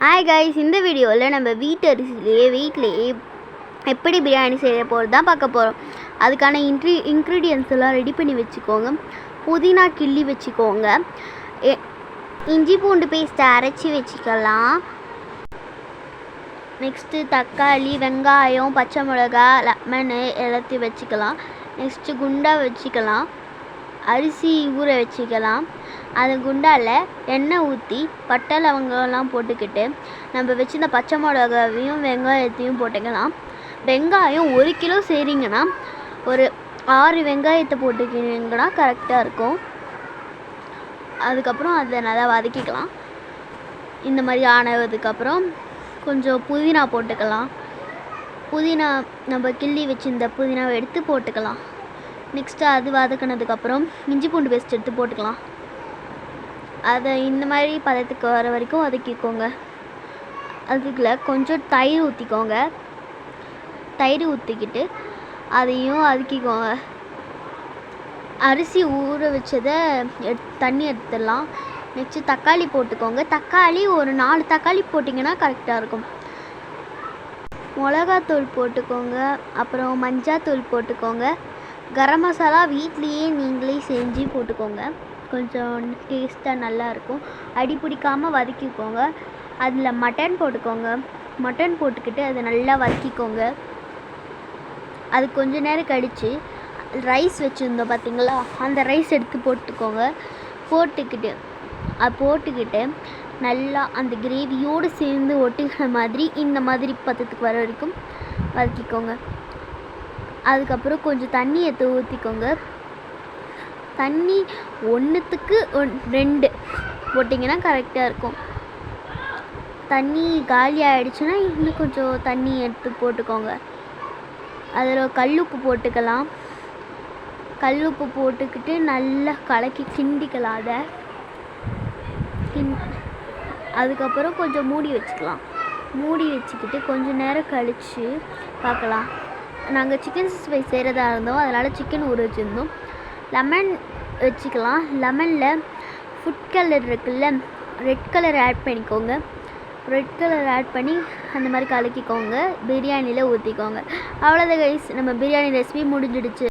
Hi guys இந்த வீடியோவில் நம்ம வீட்டு அரிசிலேயே வீட்டிலேயே எப்படி பிரியாணி செய்ய போகிறது தான் பார்க்க போகிறோம் அதுக்கான இன்ட்ரி இன்க்ரீடியன்ஸ் எல்லாம் ரெடி பண்ணி வச்சுக்கோங்க. புதினா கிள்ளி வச்சுக்கோங்க. எ- இஞ்சி பூண்டு பேஸ்ட்டை அரைச்சி வச்சுக்கலாம். நெக்ஸ்ட்டு தக்காளி வெங்காயம் பச்சை மிளகா லெமனு எல்லாத்தையும் வச்சுக்கலாம். நெக்ஸ்ட்டு குண்டா வச்சுக்கலாம். அரிசி ஊற வச்சுக்கலாம். அது குண்டால எண்ணெய் ஊற்றி பட்டை லவங்கம்லாம் போட்டுக்கிட்டு நம்ம வச்சிருந்த பச்சை மிளகாவையும் வெங்காயத்தையும் போட்டுக்கலாம். வெங்காயம் ஒரு கிலோ செய்கிறீங்கன்னா ஒரு ஆறு வெங்காயத்தை போட்டுக்கிங்கன்னா கரெக்டாக இருக்கும். அதுக்கப்புறம் அதை நல்லா வதக்கிக்கலாம். இந்த மாதிரி ஆனதுக்கப்புறம் கொஞ்சம் புதினா போட்டுக்கலாம். புதினா நம்ம கிள்ளி வச்சுருந்த புதினாவை எடுத்து போட்டுக்கலாம். நெக்ஸ்ட்டு அது வதக்கினதுக்கப்புறம் இஞ்சி பூண்டு பேஸ்ட் எடுத்து போட்டுக்கலாம். அதை இந்த மாதிரி பதத்துக்கு வர வரைக்கும் வதக்கிக்கோங்க. அதுக்குள்ள கொஞ்சம் தயிர் ஊற்றிக்கோங்க தயிர் ஊற்றிக்கிட்டு அதையும் வதக்கிக்கோங்க. அரிசி ஊற வச்சதை எட் தண்ணி எடுத்துடலாம். நெக்ஸ்ட்டு தக்காளி போட்டுக்கோங்க. தக்காளி ஒரு நாலு தக்காளி போட்டிங்கன்னா கரெக்டாக இருக்கும். மிளகாத்தூள் போட்டுக்கோங்க. அப்புறம் மஞ்சாத்தூள் போட்டுக்கோங்க. கரம் மசாலா வீட்லேயே நீங்களே செஞ்சு போட்டுக்கோங்க. கொஞ்சம் டேஸ்ட்டாக நல்லாயிருக்கும் அடி பிடிக்காமல் வதக்கிக்கோங்க. அதில் மட்டன் போட்டுக்கோங்க. மட்டன் போட்டுக்கிட்டு அதை நல்லா வதக்கிக்கோங்க. அது கொஞ்ச நேரம் கழித்து ரைஸ் வச்சுருந்தோம் பார்த்தீங்களா அந்த ரைஸ் எடுத்து போட்டுக்கோங்க. போட்டுக்கிட்டு அது போட்டுக்கிட்டு நல்லா அந்த கிரேவியோடு சேர்ந்து ஒட்டுக்கிற மாதிரி இந்த மாதிரி பதத்துக்கு வர வரைக்கும் வதக்கிக்கோங்க. அதுக்கப்புறம் கொஞ்சம் தண்ணி எடுத்து ஊற்றிக்கோங்க தண்ணி ஒன்றுத்துக்கு ஒன் ரெண்டு. போட்டிங்கன்னா கரெக்டாக இருக்கும். தண்ணி காலி ஆகிடுச்சுன்னா இன்னும் கொஞ்சம் தண்ணி எடுத்து போட்டுக்கோங்க. அதில் கல்லுப்பு போட்டுக்கலாம். கல்லுப்பு போட்டுக்கிட்டு நல்லா கலக்கி கிண்டிக்கலாம் அதை. கிண் அதுக்கப்புறம் கொஞ்சம் மூடி வச்சுக்கலாம். மூடி வச்சுக்கிட்டு கொஞ்சம் நேரம் கழித்து பார்க்கலாம் நாங்கள் சிக்கன் சிக்ஸ்டி ஃபைவ் செய்கிறதா இருந்தோம். அதனால் சிக்கன் ஊற வச்சுருந்தோம். லெமன் வச்சுக்கலாம். லெமனில் ஃபுட் கலர் இருக்குல்ல ரெட் கலர் ஆட் பண்ணிக்கோங்க. ரெட் கலர் ஆட் பண்ணி அந்த மாதிரி கலக்கிக்கோங்க. பிரியாணியில் ஊற்றிக்கோங்க அவ்வளோதான் கைஸ் நம்ம பிரியாணி ரெசிபி முடிஞ்சிடுச்சு.